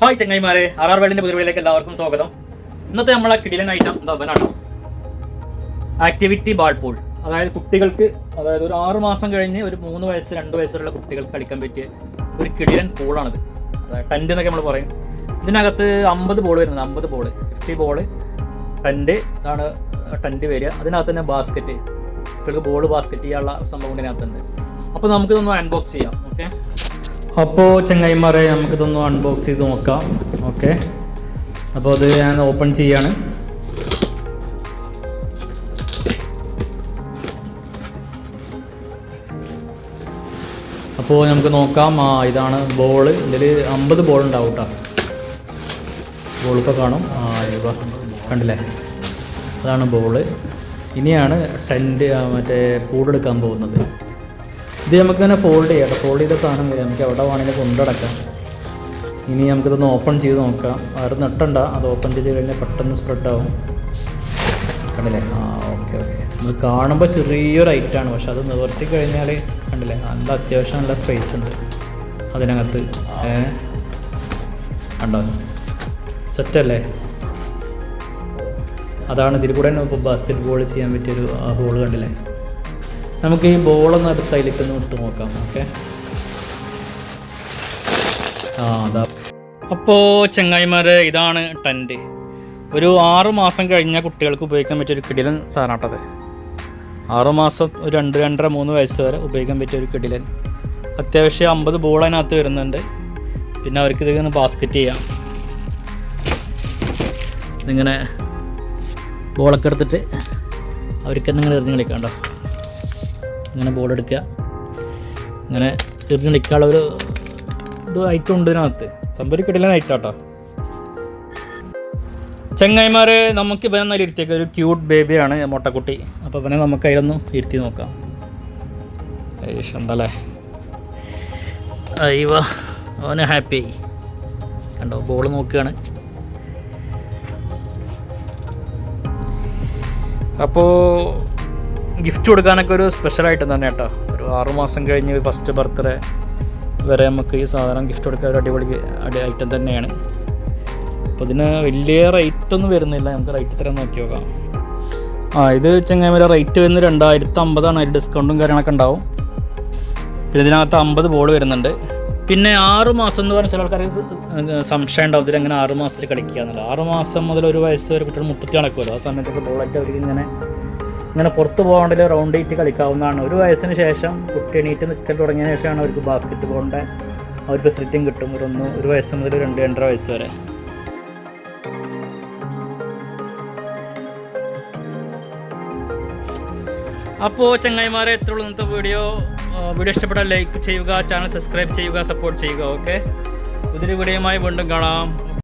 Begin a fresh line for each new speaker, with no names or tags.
Hi ചങ്ങായിമാരെ. R R വേൾഡിന്റെ പുതിയ എല്ലാവർക്കും സ്വാഗതം. ഇന്നത്തെ നമ്മളെ കിടിലൻ ഐറ്റം എന്താ അവനാണ് ആക്ടിവിറ്റി ബാൾ പൂൾ അതായത് കുട്ടികൾക്ക് അതായത് ഒരു ആറ് മാസം കഴിഞ്ഞ് ഒരു മൂന്ന് വയസ്സ് രണ്ട് വയസ്സുള്ള കുട്ടികൾക്ക് കളിക്കാൻ പറ്റിയ ഒരു കിടിലൻ പൂളാണിത് അതായത് ടെന്റ് എന്നൊക്കെ നമ്മൾ പറയും. ഇതിനകത്ത് അമ്പത് ബോൾ വരുന്നത് അമ്പത് ബോൾ ഫിഫ്റ്റി ബോൾ ടെന്റ് ഇതാണ് ടെന്റ് വരിക. അതിനകത്ത് തന്നെ ബാസ്ക്കറ്റ് കുട്ടികൾക്ക് ബോൾ ബാസ്ക്കറ്റ് ചെയ്യാനുള്ള സംഭവം ഇതിനകത്തുണ്ട്. അപ്പോൾ നമുക്കിതൊന്ന് അൺബോക്സ് ചെയ്യാം ഓക്കെ അപ്പോൾ ചെങ്ങായിമാരെ നമുക്കിതൊന്ന് അൺബോക്സ് ചെയ്ത് നോക്കാം. ഓക്കെ അപ്പോൾ അത് ഞാൻ ഓപ്പൺ ചെയ്യാണ്. അപ്പോൾ നമുക്ക് നോക്കാം. ആ ഇതാണ് ബോൾ ഇതിൽ അമ്പത് ബോൾ ഉണ്ടാവും കേട്ടോ ബോളിപ്പോൾ കാണും. ആ ഇവ കണ്ടില്ലേ? അതാണ് ബോൾ ഇനിയാണ് ടെന്റ് മറ്റേ കൂടെടുക്കാൻ പോകുന്നത്. ഇത് നമുക്ക് തന്നെ ഫോൾഡ് ചെയ്യാം ഫോൾഡ് ചെയ്ത സാധനം വരും നമുക്ക് എവിടെ വേണമെങ്കിലും കൊണ്ടടക്കാം ഇനി നമുക്കിതൊന്ന് ഓപ്പൺ ചെയ്ത് നോക്കാം. വേറെ നട്ടണ്ട. അത് ഓപ്പൺ ചെയ്ത് കഴിഞ്ഞാൽ പെട്ടെന്ന് സ്പ്രെഡ് ആവും. കണ്ടില്ലേ? ആ ഓക്കെ ഓക്കെ നമ്മൾ കാണുമ്പോൾ ചെറിയൊരു ഐറ്റാണ് പക്ഷെ അത് നിവർത്തി കഴിഞ്ഞാൽ കണ്ടില്ലേ? നല്ല അത്യാവശ്യം നല്ല സ്പേസ് ഉണ്ട്. അതിനകത്ത്. കണ്ടോ? സെറ്റല്ലേ അതാണ് ഇതിൽ കൂടെ ഇപ്പോൾ ബാസ്കറ്റ് ബോൾ ചെയ്യാൻ പറ്റിയൊരു ഹോൾ കണ്ടില്ലേ? നമുക്ക് ഈ ബോളൊന്ന് അടുത്ത് അതിലേക്ക് ഒന്ന് ഇട്ട് നോക്കാം ഓക്കെ ആ അതാ. അപ്പോൾ ചെങ്ങായിമാരെ ഇതാണ് ടെന്റ് ഒരു ആറു മാസം കഴിഞ്ഞ കുട്ടികൾക്ക് ഉപയോഗിക്കാൻ പറ്റിയ ഒരു കിടിലൻ സാധനാട്ടത്. ആറു മാസം ഒരു രണ്ട് രണ്ടര മൂന്ന് വയസ്സ് വരെ ഉപയോഗിക്കാൻ പറ്റിയ ഒരു കിടിലൻ. അത്യാവശ്യം അമ്പത് ബോൾ അതിനകത്ത് വരുന്നുണ്ട്. പിന്നെ അവർക്ക് ഇതിങ്ങനെ ബാസ്ക്കറ്റ് ചെയ്യാം. ഇതിങ്ങനെ ബോളൊക്കെ എടുത്തിട്ട് അവർക്ക് എന്തെങ്കിലും എറിഞ്ഞ് കളിക്കാം കേട്ടോ. ഇങ്ങനെ ബോൾ എടുക്കുക. ഇങ്ങനെ എറിഞ്ഞ് നിൽക്കാനുള്ള ഒരു ഇത് ഐറ്റം ഉണ്ട് ഇതിനകത്ത്. സംഭവം കിട്ടില്ല ഐറ്റം കേട്ടോ ചെങ്ങായിമാരെ നമുക്ക് ഇവനെ നല്ല ഇരുത്തിയൊക്കെ. ഒരു ക്യൂട്ട് ബേബിയാണ് മുട്ടക്കുട്ടി. അപ്പോൾ ഇവനെ നമുക്ക് അതിലൊന്ന് ഇരുത്തി നോക്കാം. ഏഷ് എന്തല്ലേ അയ്യവ അവന് ഹാപ്പി ആയി കണ്ടോ ബോൾ നോക്കുകയാണ്. അപ്പോൾ ഗിഫ്റ്റ് കൊടുക്കാനൊക്കെ ഒരു സ്പെഷ്യലായിട്ട് തന്നെ കേട്ടോ. ഒരു ആറുമാസം കഴിഞ്ഞ് ഫസ്റ്റ് ബർത്ത്ഡേ വരെ നമുക്ക് ഈ സാധനം ഗിഫ്റ്റ് കൊടുക്കാൻ ഒരു അടിപൊളി അടി ഐറ്റം തന്നെയാണ്. അപ്പോൾ ഇതിന് വലിയ റേറ്റ് ഒന്നും വരുന്നില്ല. നമുക്ക് റേറ്റ് തരാൻ നോക്കി നോക്കാം. ആ ഇത് ചെങ്ങാമല റേറ്റ് വരുന്നത് രണ്ടായിരത്തി അമ്പതാണ് അതിൽ ഡിസ്കൗണ്ടും കാര്യങ്ങളൊക്കെ ഉണ്ടാവും. പിന്നെ ഇതിനകത്ത് അമ്പത് ബോൾ വരുന്നുണ്ട്. പിന്നെ ആറ് മാസം എന്ന് പറഞ്ഞാൽ ചില ആൾക്കാർക്ക് സംശയം ഉണ്ടാവും. ഇതിലെങ്ങനെ ആറ് മാസത്തിൽ കളിക്കുക എന്നുള്ളത്. ആറ് മാസം മുതൽ ഒരു വയസ്സ് വരെ കുട്ടികൾ മുപ്പത്തി കണക്കുമല്ലോ ആ സമയത്തൊക്കെ ബോളായിട്ട് അവർക്ക് ഇങ്ങനെ ഇങ്ങനെ പുറത്ത് പോകേണ്ടതിൽ റൗണ്ട് എയ്റ്റ് കളിക്കാവുന്നതാണ്. ഒരു വയസ്സിന് ശേഷം കുട്ടി എണീറ്റ് നിൽക്കൽ തുടങ്ങിയ ശേഷമാണ് അവർക്ക് ബാസ്ക്കറ്റ് ബോളിന്റെ ആ ഒരു ഫെസിലിറ്റിയും കിട്ടും. ഒരു ഒന്ന് ഒരു വയസ്സ് മുതൽ രണ്ട് രണ്ടര വയസ്സ് വരെ. അപ്പോൾ ചങ്ങായിമാരെ എത്രയുള്ളൂ ഇന്നത്തെ വീഡിയോ വീഡിയോ ഇഷ്ടപ്പെട്ടാൽ ലൈക്ക് ചെയ്യുക ചാനൽ സബ്സ്ക്രൈബ് ചെയ്യുക സപ്പോർട്ട് ചെയ്യുക ഓക്കെ പുതിയൊരു വീഡിയോയുമായി വീണ്ടും കാണാം.